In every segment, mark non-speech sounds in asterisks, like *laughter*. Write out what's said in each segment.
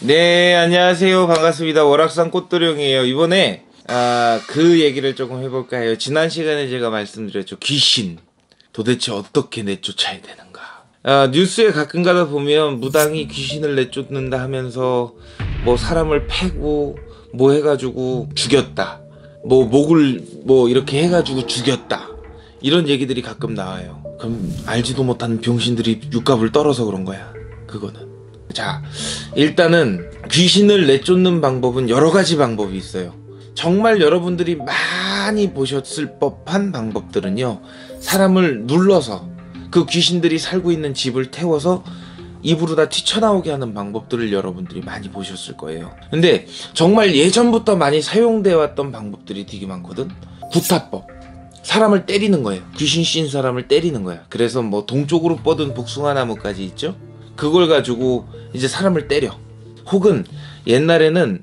네, 안녕하세요. 반갑습니다. 월악산 꽃도령이에요. 이번에, 아, 그 얘기를 조금 해볼까 해요. 지난 시간에 제가 말씀드렸죠. 귀신. 도대체 어떻게 내쫓아야 되는가. 아, 뉴스에 가끔 가다 보면 무당이 귀신을 내쫓는다 하면서 뭐 사람을 패고 뭐 해가지고 죽였다. 뭐 목을 뭐 이렇게 해가지고 죽였다. 이런 얘기들이 가끔 나와요. 그럼 알지도 못하는 병신들이 육갑을 떨어서 그런 거야. 그거는. 자, 일단은 귀신을 내쫓는 방법은 여러 가지 방법이 있어요. 정말 여러분들이 많이 보셨을 법한 방법들은요, 사람을 눌러서 그 귀신들이 살고 있는 집을 태워서 입으로 다 튀쳐나오게 하는 방법들을 여러분들이 많이 보셨을 거예요. 근데 정말 예전부터 많이 사용되어 왔던 방법들이 되게 많거든? 구타법. 사람을 때리는 거예요. 귀신 씌인 사람을 때리는 거야. 그래서 뭐 동쪽으로 뻗은 복숭아 나무까지 있죠? 그걸 가지고 이제 사람을 때려. 혹은 옛날에는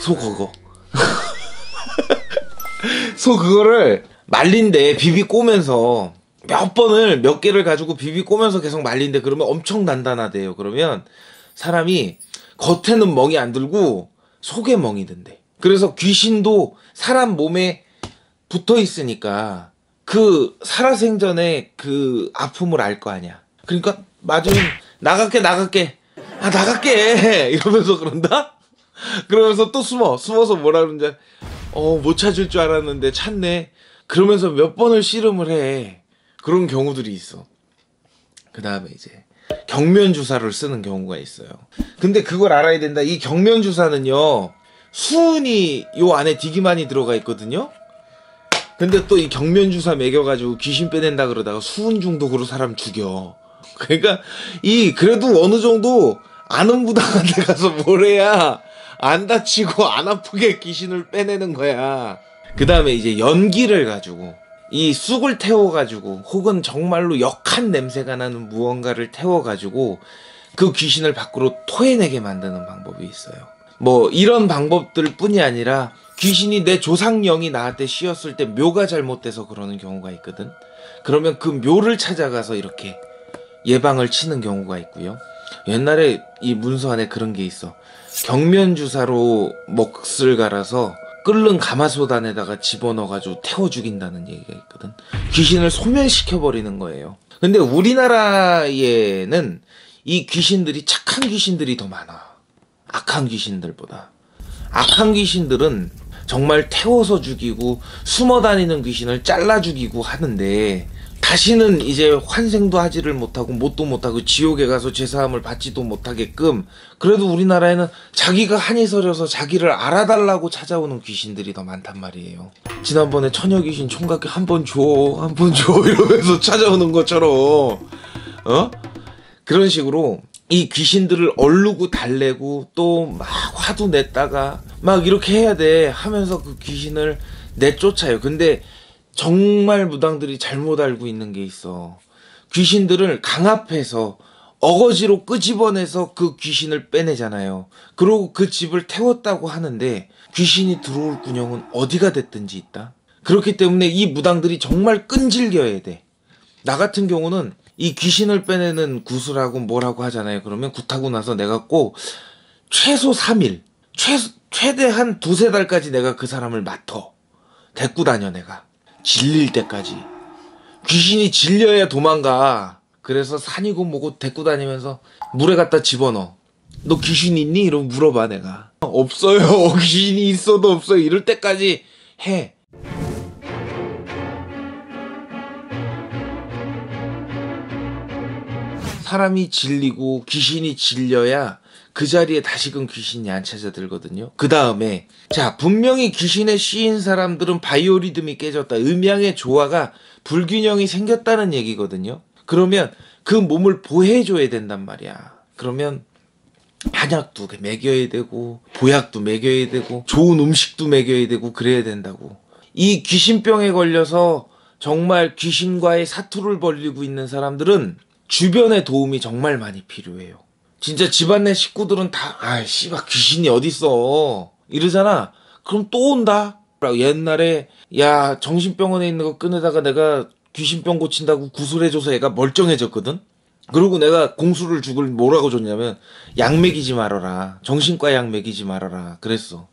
소 그거. *laughs* 소 그거를 말린데 비비 꼬면서 몇 번을 몇 개를 가지고 비비 꼬면서 계속 말린데 그러면 엄청 단단하대요. 그러면 사람이 겉에는 멍이 안 들고 속에 멍이 든대. 그래서 귀신도 사람 몸에 붙어 있으니까 그 살아생전에 그 아픔을 알 거 아니야. 그러니까 맞으면 나갈게 나갈게 아 나갈게 *laughs* 이러면서 그런다. 그러면서 또 숨어 숨어서 뭐라 그러는지 어 못 찾을 줄 알았는데 찾네. 그러면서 몇 번을 씨름을 해. 그런 경우들이 있어. 그 다음에 이제 경면 주사를 쓰는 경우가 있어요. 근데 그걸 알아야 된다. 이 경면 주사는요 수은이 요 안에 많이 들어가 있거든요. 근데 또 이 경면 주사 먹여가지고 귀신 빼낸다 그러다가 수은 중독으로 사람 죽여. *laughs* 그러니까 이 그래도 어느 정도 아는 부당한데 가서 뭘 해야 안 다치고 안 아프게 귀신을 빼내는 거야. 그 다음에 이제 연기를 가지고 이 쑥을 태워가지고 혹은 정말로 역한 냄새가 나는 무언가를 태워가지고 그 귀신을 밖으로 토해내게 만드는 방법이 있어요. 뭐 이런 방법들 뿐이 아니라 귀신이 내 조상령이 나한테 씌었을 때 묘가 잘못돼서 그러는 경우가 있거든. 그러면 그 묘를 찾아가서 이렇게 예방을 치는 경우가 있고요. 옛날에 이 문서 안에 그런 게 있어. 경면 주사로 몫을 갈아서 끓는 가마솥 안에다가 집어넣어가지고 태워 죽인다는 얘기가 있거든. 귀신을 소멸시켜 버리는 거예요. 근데 우리나라에는 이 귀신들이 착한 귀신들이 더 많아. 악한 귀신들보다. 악한 귀신들은 정말 태워서 죽이고 숨어 다니는 귀신을 잘라 죽이고 하는데 다시는 이제 환생도 하지를 못하고 못도 못하고 지옥에 가서 죄사함을 받지도 못하게끔 그래도 우리나라에는 자기가 한이 서려서 자기를 알아달라고 찾아오는 귀신들이 더 많단 말이에요. 지난번에 처녀 귀신 총각 한번 줘, 한 번 줘 *laughs* 이러면서 찾아오는 것처럼 어? 그런 식으로 이 귀신들을 얼르고 달래고 또 막 화도 냈다가 막 이렇게 해야 돼 하면서 그 귀신을 내쫓아요. 근데 정말 무당들이 잘못 알고 있는 게 있어. 귀신들을 강압해서 어거지로 끄집어내서 그 귀신을 빼내잖아요. 그리고 그 집을 태웠다고 하는데 귀신이 들어올 군형은 어디가 됐든지 있다. 그렇기 때문에 이 무당들이 정말 끈질겨야 돼. 나 같은 경우는 이 귀신을 빼내는 구슬하고 뭐라고 하잖아요. 그러면 굿하고 나서 내가 꼭 최소 3일, 최, 최대 한 두세 달까지 내가 그 사람을 맡어. 데리고 다녀, 내가. 질릴 때까지. 귀신이 질려야 도망가. 그래서 산이고 뭐고 데리고 다니면서 물에 갖다 집어넣어. 너 귀신 있니? 이러고 물어봐, 내가. 없어요. *laughs* 귀신이 있어도 없어요. 이럴 때까지 해. 사람이 질리고 귀신이 질려야 그 자리에 다시금 귀신이 안 찾아들거든요. 그 다음에 자 분명히 귀신에 씌인 사람들은 바이오리듬이 깨졌다. 음양의 조화가 불균형이 생겼다는 얘기거든요. 그러면 그 몸을 보호해줘야 된단 말이야. 그러면 한약도 먹여야 되고 보약도 먹여야 되고 좋은 음식도 먹여야 되고 그래야 된다고. 이 귀신병에 걸려서 정말 귀신과의 사투를 벌리고 있는 사람들은 주변의 도움이 정말 많이 필요해요. 진짜 집안 내 식구들은 다, 아, 씨발, 귀신이 어딨어. 이러잖아. 그럼 또 온다. 옛날에, 야, 정신병원에 있는 거 꺼내다가 내가 귀신병 고친다고 구슬해줘서 애가 멀쩡해졌거든? 그리고 내가 공수를 죽을 뭐라고 줬냐면 약 먹이지 말아라. 정신과 약 먹이지 말아라. 그랬어.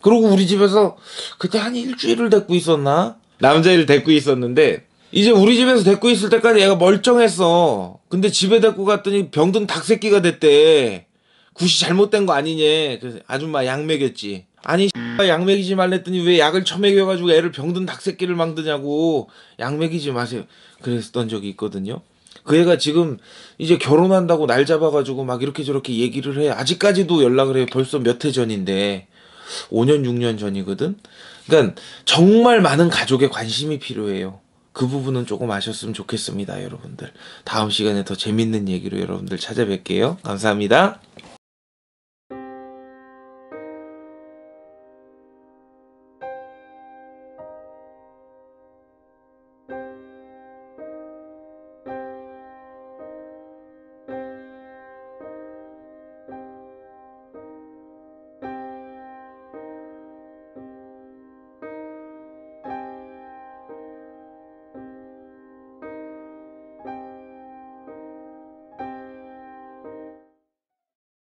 그리고 우리 집에서 그때 한 일주일을 데리고 있었나? 남자애를 데리고 있었는데 이제 우리 집에서 데리고 있을 때까지 얘가 멀쩡했어. 근데 집에 데리고 갔더니 병든 닭새끼가 됐대. 굿이 잘못된 거 아니냐. 그래서 아줌마 약 먹였지. 아니 약 먹이지 말랬더니 왜 약을 처먹여가지고 애를 병든 닭새끼를 만드냐고 약 먹이지 마세요. 그랬던 적이 있거든요. 그 애가 지금 이제 결혼한다고 날 잡아가지고 막 이렇게 저렇게 얘기를 해. 아직까지도 연락을 해. 벌써 몇 해 전인데. 5년, 6년 전이거든? 그러니까 정말 많은 가족의 관심이 필요해요. 그 부분은 조금 아셨으면 좋겠습니다, 여러분들. 다음 시간에 더 재밌는 얘기로 여러분들 찾아뵐게요. 감사합니다.